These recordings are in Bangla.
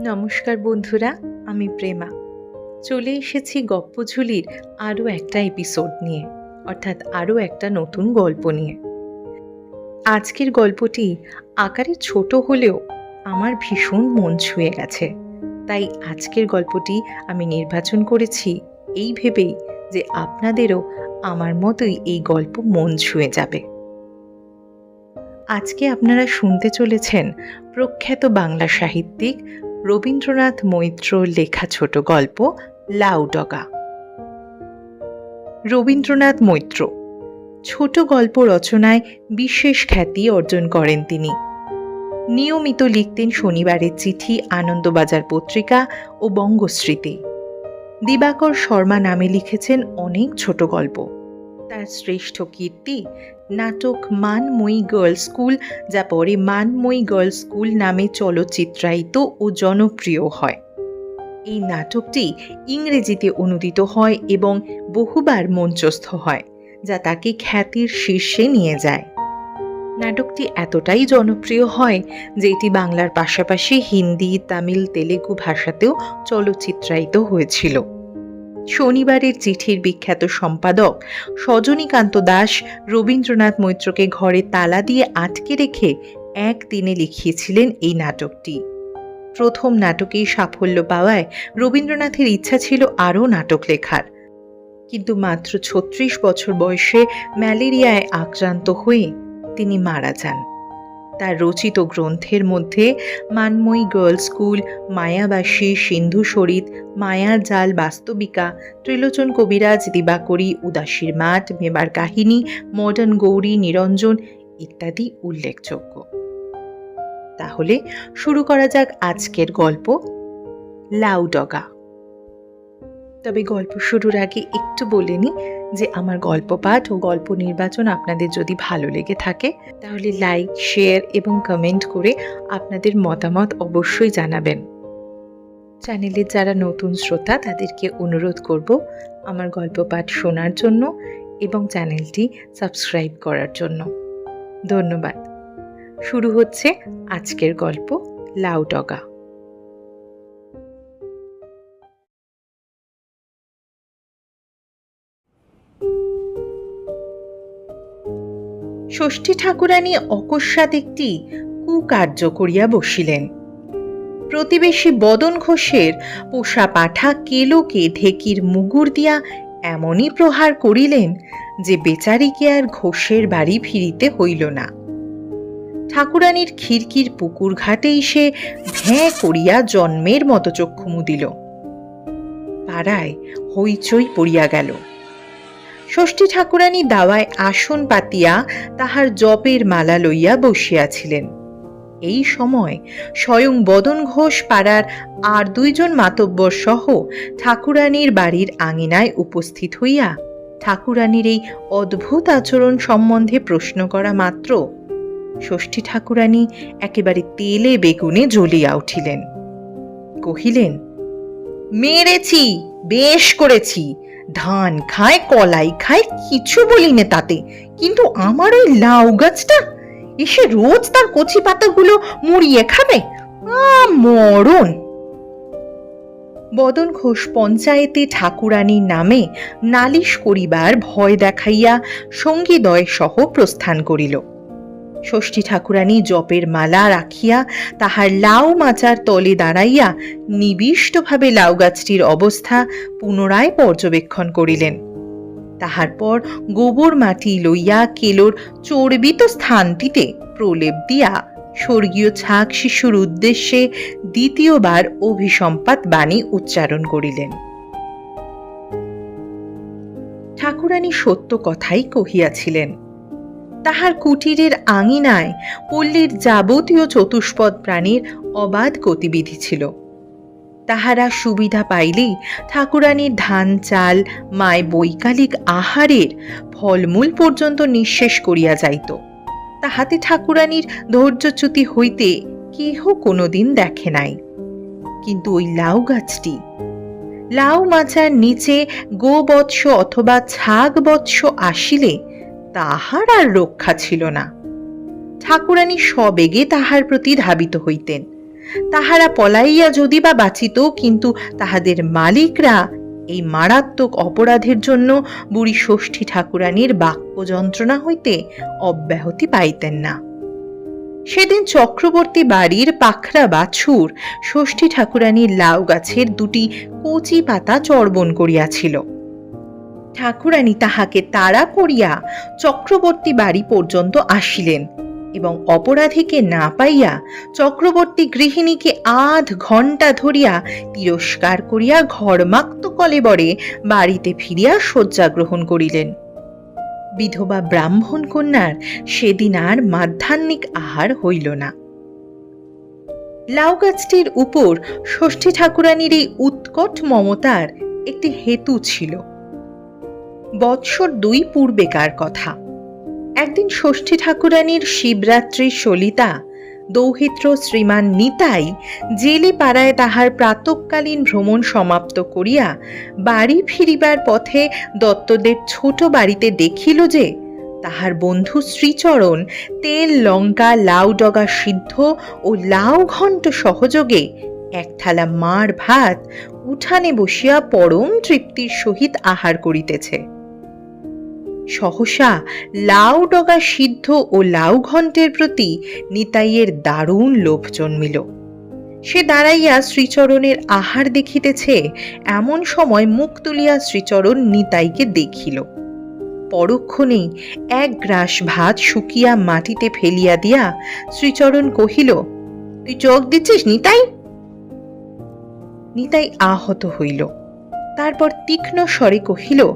নমস্কার বন্ধুরা, আমি প্রেমা। চলে এসেছি গপ্পঝুলির আরও একটা এপিসোড নিয়ে, অর্থাৎ আরও একটা নতুন গল্প নিয়ে। আজকের গল্পটি আকারে ছোট হলেও আমার ভীষণ মন ছুঁয়ে গেছে। তাই আজকের গল্পটি আমি নির্বাচন করেছি এই ভেবেই যে আপনাদেরও আমার মতোই এই গল্প মন ছুঁয়ে যাবে। আজকে আপনারা শুনতে চলেছেন প্রখ্যাত বাংলা সাহিত্যিক রবীন্দ্রনাথ মৈত্র লেখা ছোট গল্প লাউডগা রবীন্দ্রনাথ মৈত্র, ছোট গল্প রচনায় বিশেষ খ্যাতি অর্জন করেন তিনি। নিয়মিত লিখতেন শনিবারের চিঠি, আনন্দবাজার পত্রিকা ও বঙ্গস্মৃতি। দিবাকর শর্মা নামে লিখেছেন অনেক ছোট গল্প। তার শ্রেষ্ঠ কীর্তি, নাটক মানময়ী গার্লস স্কুল, যা পরে মানময়ী গার্লস স্কুল নামে চলচ্চিত্রায়িত ও জনপ্রিয় হয়। এই নাটকটি ইংরেজিতে অনুদিত হয় এবং বহুবার মঞ্চস্থ হয়, যা তাকে খ্যাতির শীর্ষে নিয়ে যায়। নাটকটি এতটাই জনপ্রিয় হয় যে এটি বাংলার পাশাপাশি হিন্দি, তামিল, তেলেগু ভাষাতেও চলচ্চিত্রায়িত হয়েছিল। শনিবারের চিঠির বিখ্যাত সম্পাদক সজনীকান্ত দাস রবীন্দ্রনাথ মৈত্রকে ঘরে তালা দিয়ে আটকে রেখে একদিনে লিখিয়েছিলেন এই নাটকটি। প্রথম নাটকেই সাফল্য পাওয়ায় রবীন্দ্রনাথের ইচ্ছা ছিল আরও নাটক লেখার। কিন্তু মাত্র ছত্রিশ বছর বয়সে ম্যালেরিয়ায় আক্রান্ত হয়ে তিনি মারা যান। তার রচিত গ্রন্থের মধ্যে মানময়ী গার্লস স্কুল, মায়াবাসী সিন্ধু সরিত মায়ার জাল বাস্তবিকা, ত্রিলোচন কবিরাজ, দিবাকরী, উদাসীর মাঠ, মেবার কাহিনী, মডার্ন গৌরী, নিরঞ্জন ইত্যাদি উল্লেখযোগ্য। তাহলে শুরু করা যাক আজকের গল্প, লাউডগা। তবে গল্প শুরুর আগে একটু বলে নিই যে আমার গল্প পাঠ ও গল্প নির্বাচন আপনাদের যদি ভালো লেগে থাকে, তাহলে লাইক, শেয়ার এবং কমেন্ট করে আপনাদের মতামত অবশ্যই জানাবেন। চ্যানেলের যারা নতুন শ্রোতা, তাদেরকে অনুরোধ করব আমার গল্প পাঠ শোনার জন্য এবং চ্যানেলটি সাবস্ক্রাইব করার জন্য। ধন্যবাদ। শুরু হচ্ছে আজকের গল্প লাউডগা ষষ্ঠী ঠাকুরানী অকস্মাৎ একটি কুকার্য করিয়া বসিলেন। প্রতিবেশী বদন ঘোষের পোষা পাঠা কেলোকে ঢেকির মুগুর দিয়া এমনই প্রহার করিলেন যে বেচারিকে আর ঘোষের বাড়ি ফিরিতে হইল না। ঠাকুরানীর খিড়কির পুকুর ঘাটেই সে ভ্যাঁ করিয়া জন্মের মতো চক্ষু মুদিল। পাড়ায় হইচই পড়িয়া গেল। ষষ্ঠী ঠাকুরানী দাওয়ায় আসন পাতিয়া তাহার জপের মালা লইয়া বসিয়াছিলেন। এই সময় স্বয়ং বদন ঘোষ পাড়ার আর দুইজন মাতব্বর সহ ঠাকুরানীর বাড়ির আঙিনায় উপস্থিত হইয়া ঠাকুরানীর এই অদ্ভুত আচরণ সম্বন্ধে প্রশ্ন করা মাত্র ষষ্ঠী ঠাকুরানী একেবারে তেলে বেগুনে জ্বলিয়া উঠিলেন। কহিলেন, মেরেছি, বেশ করেছি ধান খায়, কলাই খায়, কিছু বলি নে তাতে। কিন্তু আমার ওই লাউ গাছটা, এসে রোজ তার কচি পাতাগুলো মুড়িয়ে খাবে? মরণ বদন ঘোষ পঞ্চায়েতে ঠাকুরানীর নামে নালিশ করিবার ভয় দেখাইয়া সঙ্গীদয় সহ প্রস্থান করিল। ষষ্ঠী ঠাকুরানী জপের মালা রাখিয়া তাহার লাউ মাচার তলে দাঁড়াইয়া নিবিষ্টভাবে লাউ গাছটির অবস্থা পুনরায় পর্যবেক্ষণ করিলেন। তাহার পর গোবর মাটি লইয়া কেলোর চর্বিত স্থানটিতে প্রলেপ দিয়া স্বর্গীয় ছাক শিশুর উদ্দেশ্যে দ্বিতীয়বার অভিসম্পাত বাণী উচ্চারণ করিলেন। ঠাকুরানী সত্য কথাই কহিয়াছিলেন তাহার কুটিরের আঙিনায় পল্লীর যাবতীয় চতুষ্পদ প্রাণীর অবাধ গতিবিধি ছিল। তাহারা সুবিধা পাইলেই ঠাকুরানীর ধান, চাল, মায় বৈকালিক আহারের ফলমূল পর্যন্ত নিঃশেষ করিয়া যাইত। তাহাতে ঠাকুরানীর ধৈর্যচ্যুতি হইতে কেহ কোনোদিন দেখে নাই। কিন্তু ওই লাউ গাছটি, লাউ মাচার নিচে গোবৎস অথবা ছাগ বৎস আসিলে তাহার আর রক্ষা ছিল না। ঠাকুরানী সবেগে তাহার প্রতি ধাবিত হইতেন। তাহারা পলাইয়া যদি বা বাঁচিত, কিন্তু তাহাদের মালিকরা এই মারাত্মক অপরাধের জন্য বুড়ি ষষ্ঠী ঠাকুরানীর বাক্য যন্ত্রণা হইতে অব্যাহতি পাইতেন না। সেদিন চক্রবর্তী বাড়ির পাখরা বাছুর ষষ্ঠী ঠাকুরানীর লাউ গাছের দুটি কচি পাতা চর্বণ করিয়াছিল। ঠাকুরানী তাহাকে তাড়া করিয়া চক্রবর্তী বাড়ি পর্যন্ত আসিলেন এবং অপরাধীকে না পাইয়া চক্রবর্তী গৃহিণীকে আধ ঘণ্টা ধরিয়া তিরস্কার করিয়া ঘরমাক্ত কলেবরে বাড়িতে ফিরিয়া শয্যা গ্রহণ করিলেন। বিধবা ব্রাহ্মণ কন্যার সেদিন আর মাধ্যাহ্নিক আহার হইল না। লাউ গাছটির উপর ষষ্ঠী ঠাকুরানীর এই উৎকট মমতার একটি হেতু ছিল। বৎসর দুই পূর্বেকার কথা। একদিন ষষ্ঠী ঠাকুরানীর শিবরাত্রির সলিতা, দৌহিত্র শ্রীমান নিতাই জেলে পাড়ায় তাহার প্রাতকালীন ভ্রমণ সমাপ্ত করিয়া বাড়ি ফিরিবার পথে দত্তদের ছোট বাড়িতে দেখিল যে তাহার বন্ধু শ্রীচরণ তেল, লঙ্কা, লাউ ডগা সিদ্ধ ও লাউ ঘণ্ট সহযোগে এক থালা মার ভাত উঠানে বসিয়া পরম তৃপ্তির সহিত আহার করিতেছে। সহসা লাউ ডগা সিদ্ধ ও লাউ ঘণ্টের প্রতি নিতাইয়ের দারুণ লোভ জন্মিল। সে দাঁড়াইয়া শ্রীচরণের আহার দেখিতেছে, এমন সময় মুখ তুলিয়া শ্রীচরণ নিতাইকে দেখিল। পরক্ষণেই এক গ্রাস ভাত শুকিয়া মাটিতে ফেলিয়া দিয়া শ্রীচরণ কহিল, তুই চোখ দিচ্ছিস নিতাই? নিতাই আহত হইল। তারপর তীক্ষ্ণ স্বরে কহিল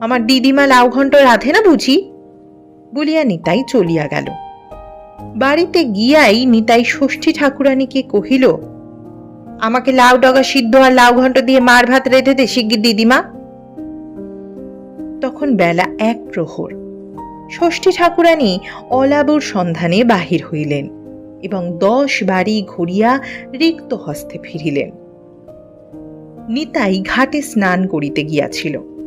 আমার দিদিমা লাউ ঘণ্ট রাধে না বুঝি? বলিয়া নিতাই চলিয়া গেল। বাড়িতে গিয়াই নিতাই ষষ্ঠী ঠাকুরানীকে কহিল, আমাকে লাউ ডগা সিদ্ধ আর লাউ ঘণ্ট দিয়ে মার ভাত রেঁধে দে শিগগির দিদিমা। তখন বেলা এক প্রহর। ষষ্ঠী ঠাকুরানী অলাবুর সন্ধানে বাহির হইলেন এবং দশ বাড়ি ঘুরিয়া রিক্ত হস্তে ফিরিলেন। নিতাই ঘাটে স্নান করিতে গিয়াছিল।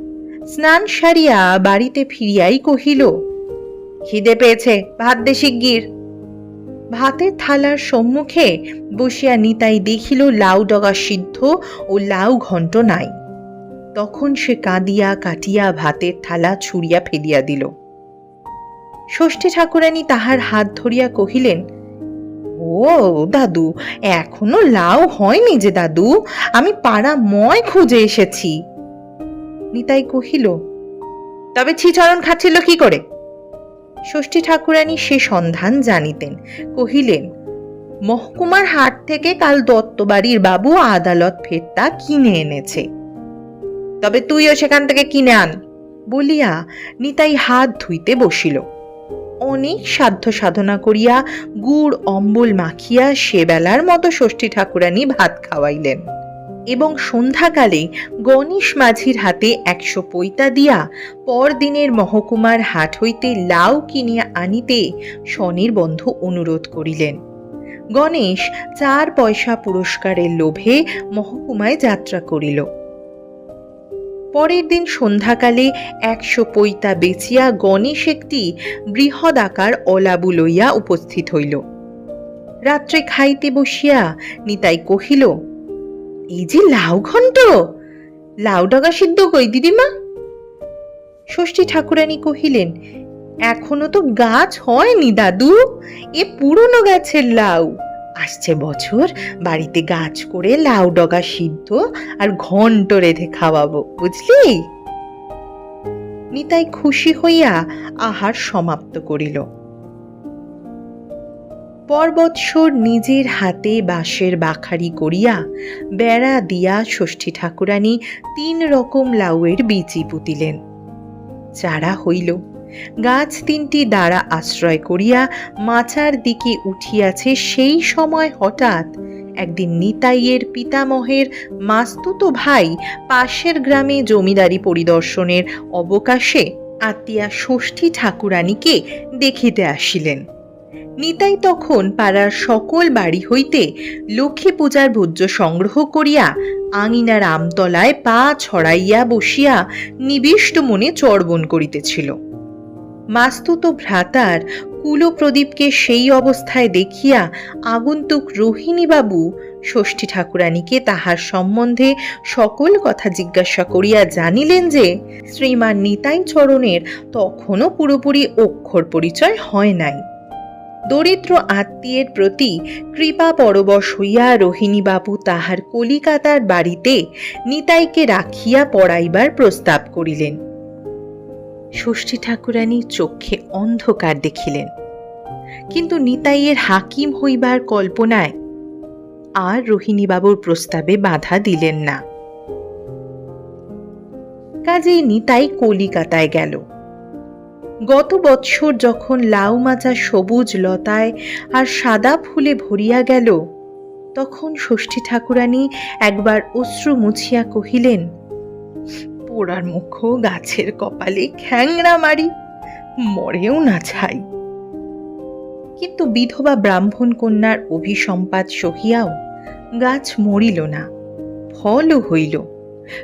স্নান সারিয়া বাড়িতে ফিরিয়াই কহিল, খিদে পেয়েছে, ভাত দে শিগগির। ভাতের থালার সম্মুখে বসিয়া নিতাই দেখিল লাউ ডগা সিদ্ধ ও লাউ ঘণ্ট নাই। তখন সে কাঁদিয়া কাটিয়া ভাতের থালা ছুড়িয়া ফেলিয়া দিল। ষষ্ঠী ঠাকুরানী তাহার হাত ধরিয়া কহিলেন, ও দাদু, এখনও লাউ হয়নি যে দাদু, আমি পাড়া ময় খুঁজে এসেছি। নিতাই কহিল, তবে ছিচরণ খাচ্ছিল কি করে? ষষ্ঠী ঠাকুরানী সে সন্ধান জানিতেন। কহিলেন, মহকুমার হাট থেকে কাল দত্তবাড়ির বাবু আদালত ফেরতা কিনে এনেছে। তবে তুইও সেখান থেকে কিনে আন। বলিয়া নিতাই হাত ধুইতে বসিল। অনেক সাধ্য সাধনা করিয়া গুড়, অম্বল মাখিয়া সেবেলার মতো ষষ্ঠী ঠাকুরানী ভাত খাওয়াইলেন। এবং সন্ধ্যাকালে গণেশ মাঝির হাতে একশো পৈতা দিয়া পরদিনের মহকুমার হাট হইতে লাউ কিনিয়া আনিতে স্বনির্বন্ধ অনুরোধ করিলেন। গণেশ চার পয়সা পুরস্কারের লোভে মহকুমায় যাত্রা করিল। পরের দিন সন্ধ্যাকালে একশো পৈতা বেচিয়া গণেশ একটি বৃহদাকার অলাবু লইয়া উপস্থিত হইল। রাত্রে খাইতে বসিয়া নিতাই কহিল এই যে লাউ ঘন্ট। লাউ ডগা সিদ্ধ কই, দিদিমা? ষষ্ঠী ঠাকুরানী কহিলেন, এখনও তো গাছ হয়নি দাদু, এ পুরনো গাছের লাউ। আসছে বছর বাড়িতে গাছ করে লাউ ডগা সিদ্ধ আর ঘন্ট রেঁধে খাওয়াবো, বুঝলি? নিতাই খুশি হইয়া আহার সমাপ্ত করিল। পরবৎসর নিজের হাতে বাঁশের বাখারি করিয়া বেড়া দিয়া ষষ্ঠী ঠাকুরানী তিন রকম লাউয়ের বীচি পুতিলেন। চারা হইল, গাছ তিনটি দ্বারা আশ্রয় করিয়া মাচার দিকে উঠিয়াছে সেই সময় হঠাৎ একদিন নিতাইয়ের পিতামহের মাস্তুতো ভাই পাশের গ্রামে জমিদারি পরিদর্শনের অবকাশে আত্মীয়া ষষ্ঠী ঠাকুরানীকে দেখিতে আসিলেন। নিতাই তখন পাড়ার সকল বাড়ি হইতে লক্ষ্মী পূজার ভোজ্য সংগ্রহ করিয়া আঙিনার আমতলায় পা ছড়াইয়া বসিয়া নিবিষ্ট মনে চর্বণ করিতেছিল। মাস্তুত ভ্রাতার কুলপ্রদীপকে সেই অবস্থায় দেখিয়া আগন্তুক রোহিণীবাবু ষষ্ঠী ঠাকুরানীকে তাহার সম্বন্ধে সকল কথা জিজ্ঞাসা করিয়া জানিলেন যে, শ্রীমান নিতাই চরণের তখনও পুরোপুরি অক্ষর পরিচয় হয় নাই। দরিদ্র আত্মীয়ের প্রতি কৃপা পরবশ হইয়া রোহিণীবাবু তাহার কলিকাতার বাড়িতে নিতাইকে রাখিয়া পড়াইবার প্রস্তাব করিলেন। ষষ্ঠী ঠাকুরানী চক্ষে অন্ধকার দেখিলেন। কিন্তু নিতাইয়ের হাকিম হইবার কল্পনায় আর রোহিণীবাবুর প্রস্তাবে বাধা দিলেন না। কাজেই নিতাই কলিকাতায় গেল। গত বৎসর যখন লাউ মাচা সবুজ লতায় আর সাদা ফুলে ভরিয়া গেল, তখন ষষ্ঠী ঠাকুরানী একবার অশ্রু মুছিয়া কহিলেন, পোড়ার মুখ গাছের কপালে খ্যাংরা মারি, মরেও না ছাই। কিন্তু বিধবা ব্রাহ্মণ কন্যার অভিসম্পাদ সহিয়াও গাছ মরিল না, ফলও হইল।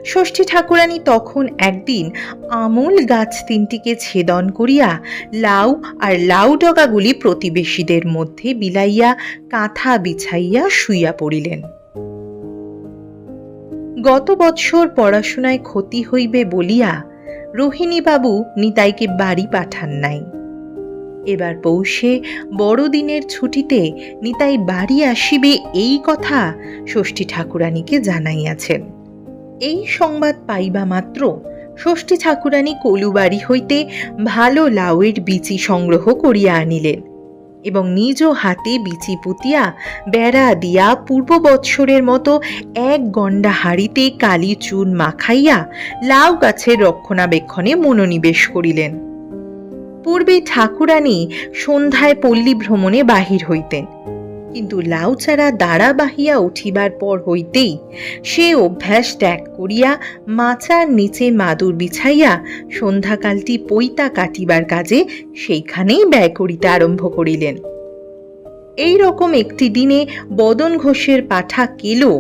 ষষ্ঠী ঠাকুরানী তখন একদিন আমূল গাছ তিনটিকে ছেদন করিয়া লাউ আর লাউ ডগাগুলি প্রতিবেশীদের মধ্যে বিলাইয়া কাঁথা বিছাইয়া শুইয়া পড়িলেন। গত বৎসর পড়াশোনায় ক্ষতি হইবে বলিয়া রোহিণীবাবু নিতাইকে বাড়ি পাঠান নাই। এবার পৌষে বড়দিনের ছুটিতে নিতাই বাড়ি আসিবে এই কথা ষষ্ঠী ঠাকুরানীকে জানাইয়াছেন। এই সংবাদ পাইবা মাত্র। ষষ্ঠী ঠাকুরানী কলুবাড়ি হইতে ভালো লাউয়ের বিচি সংগ্রহ করিয়া আনিলেন এবং নিজ হাতে বিচি পুতিয়া বেড়া দিয়া পূর্ব বৎসরের মতো এক গন্ডা হাড়িতে কালি চুন মাখাইয়া লাউ গাছের রক্ষণাবেক্ষণে মনোনিবেশ করিলেন। পূর্বে ঠাকুরানী সন্ধ্যায় পল্লী ভ্রমণে বাহির হইতেন। কিন্তু লাউচারা দাঁড়া বাহিয়া উঠিবার পর হইতেই সে অভ্যাস ত্যাগ করিয়া মাচার নিচে মাদুর বিছাইয়া সন্ধ্যাকালটি পৈতা কাটিবার কাজে সেইখানেই ব্যয় করিতে আরম্ভ করিলেন। এই রকম একটি দিনে বদন ঘোষের পাঠা কেলো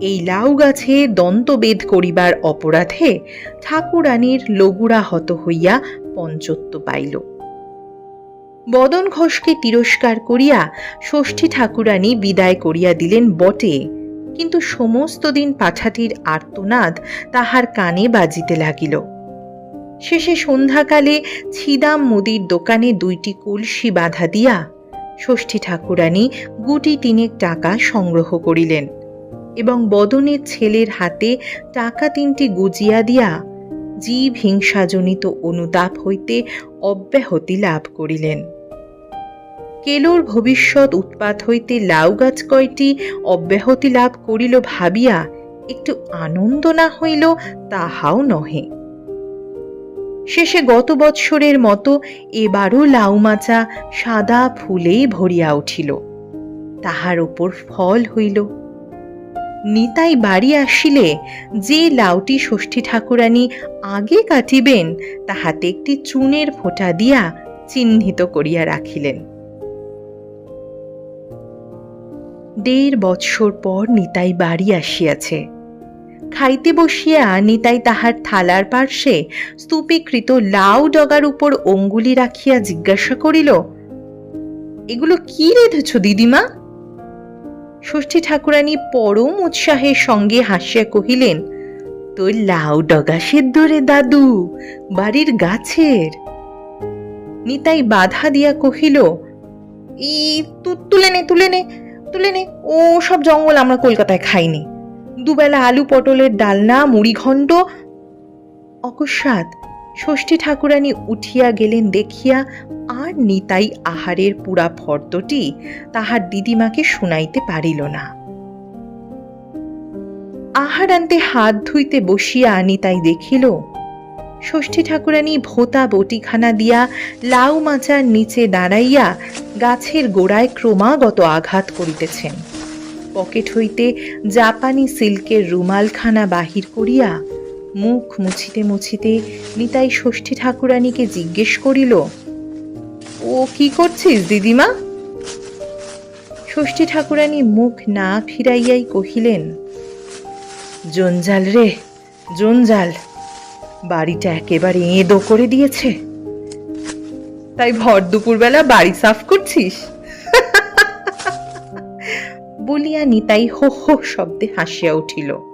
এই লাউ গাছে দন্তবেদ করিবার অপরাধে ঠাকুরানীর লগুড়া হত হইয়া পঞ্চত্ব পাইল। বদন ঘোষকে তিরস্কার করিয়া ষষ্ঠী ঠাকুরানী বিদায় করিয়া দিলেন বটে। কিন্তু সমস্ত দিন পাঠাটির আর্তনাদ তাহার কানে বাজিতে লাগিল। শেষে সন্ধ্যাকালে ছিদাম মুদির দোকানে দুইটি কলসি বাধা দিয়া ষষ্ঠী ঠাকুরানী গুটি তিনেক টাকা সংগ্রহ করিলেন এবং বদনের ছেলের হাতে টাকা তিনটি গুজিয়া দিয়া জীব হিংসাজনিত অনুতাপ হইতে অব্যাহতি লাভ করিলেন। কেলোর ভবিষ্যৎ উৎপাত হইতে লাউ গাছ কয়টি অব্যাহতি লাভ করিল ভাবিয়া একটু আনন্দ না হইল তাহাও নহে। শেষে গত বৎসরের মতো এবারও লাউ মাচা সাদা ফুলেই ভরিয়া উঠিল। তাহার উপর ফল হইল। নিতাই বাড়ি আসিলে যে লাউটি ষষ্ঠী ঠাকুরানী আগে কাটিবেন, তাহাতে একটি চুনের ফোঁটা দিয়া চিহ্নিত করিয়া রাখিলেন। দেড় বৎসর পর নিতাই বাড়ি আসিয়াছে। খাইতে বসিয়া নিতাই তাহার থালার পার্শ্বে স্তূপীকৃত লাউ ডগার উপর অঙ্গুলি রাখিয়া জিজ্ঞাসা করিল, এগুলো কি রেধেছ দিদিমা? ষষ্ঠী ঠাকুরানী পরম উৎসাহের সঙ্গে হাসিয়া কহিলেন, তোর লাউ ডগা সেদ্ধ রে দাদু, বাড়ির গাছের? নিতাই বাধা দিয়া কহিল, ই তুলে নে তুলে নে তুলে নে, ও সব জঙ্গল আমরা কলকাতায় খাইনি। দুবেলা আলু পটলের ডালনা, মুড়িঘণ্ট, অকস্মাৎ ষষ্ঠী ঠাকুরানী উঠিয়া গেলেন দেখিয়া, আর নিতাই আহারের পুরা ফর্দটি? তাহার দিদিমাকে শুনাইতে পারিল না। আহার আনতে হাত ধুইতে বসিয়া নিতাই দেখিল? ষষ্ঠী ঠাকুরানী ভোতা বটিখানা দিয়া লাউ মাচার নিচে দাঁড়াইয়া গাছের গোড়ায় ক্রমাগত আঘাত করিতেছেন। পকেট হইতে জাপানি সিল্কের রুমালখানা বাহির করিয়া মুখ মুছিতে মুছিতে নিতাই ষষ্ঠী ঠাকুরানীকে জিজ্ঞেস করিল, ও কি করছিস দিদিমা? ষষ্ঠী ঠাকুরানী মুখ না ফিরাইয়াই কহিলেন, জঞ্জাল রে, জঞ্জাল, বাড়িটা একেবারে এঁদো করে দিয়েছে। তাই ভর দুপুরবেলা বাড়ি সাফ করছিস? বলিয়া নিতাই হো হো শব্দে হাসিয়া উঠিল।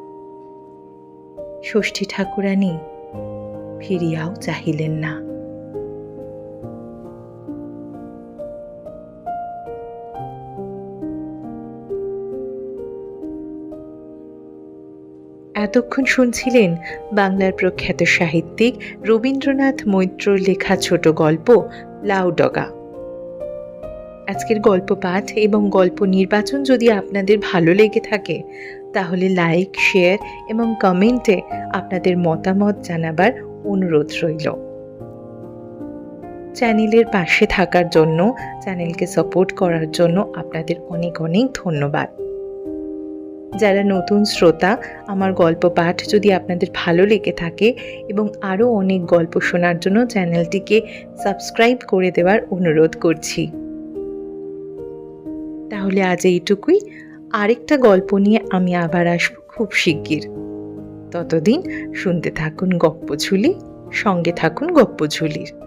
ষষ্ঠী ঠাকুরানী, ফিরিয়াও চাহিলেন না। এতক্ষণ শুনছিলেন বাংলার প্রখ্যাত সাহিত্যিক রবীন্দ্রনাথ মৈত্রর লেখা ছোট গল্প লাউডগা আজকের গল্প পাঠ এবং গল্প নির্বাচন যদি আপনাদের ভালো লেগে থাকে তাহলে লাইক, শেয়ার এবং কমেন্টে আপনাদের মতামত জানাবার অনুরোধ রইল। চ্যানেলের পাশে থাকার জন্য, চ্যানেলকে সাপোর্ট করার জন্য আপনাদের অনেক অনেক ধন্যবাদ। যারা নতুন শ্রোতা, আমার গল্প পাঠ যদি আপনাদের ভালো লেগে থাকে এবং আরও অনেক গল্প শোনার জন্য চ্যানেলটিকে সাবস্ক্রাইব করে দেওয়ার অনুরোধ করছি। তাহলে আজ এইটুকুই। আরেকটা গল্প নিয়ে আমি আবার আসব খুব শিগগির। ততদিন শুনতে থাকুন গপ্প ঝুলি সঙ্গে থাকুন গপ্পঝুলির।